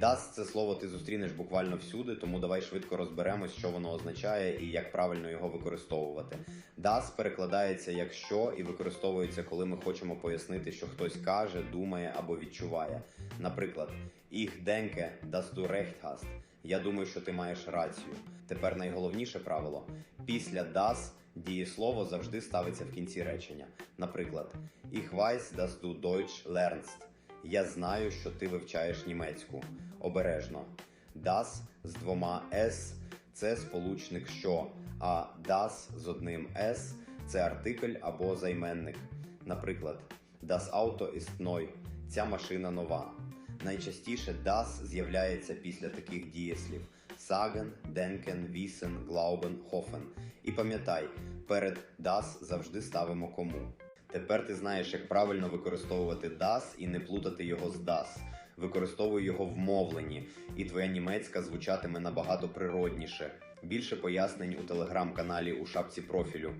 Das – це слово ти зустрінеш буквально всюди, тому давай швидко розберемось, що воно означає і як правильно його використовувати. Das перекладається як що і використовується, коли ми хочемо пояснити, що хтось каже, думає або відчуває. Наприклад, Ich denke, dass du recht hast. Я думаю, що ти маєш рацію. Тепер найголовніше правило: після das дієслово завжди ставиться в кінці речення. Наприклад, Ich weiß, dass du Deutsch lernst. Я знаю, що ти вивчаєш німецьку. Обережно. Das з двома S – це сполучник що, а das з одним S – це артикль або займенник. Наприклад, Das Auto ist neu. Ця машина нова. Найчастіше das з'являється після таких дієслів: sagen, denken, wissen, glauben, hoffen. І пам'ятай, перед das завжди ставимо кому. Тепер ти знаєш, як правильно використовувати das і не плутати його з das. Використовуй його в мовленні, і твоя німецька звучатиме набагато природніше. Більше пояснень у телеграм-каналі у шапці профілю.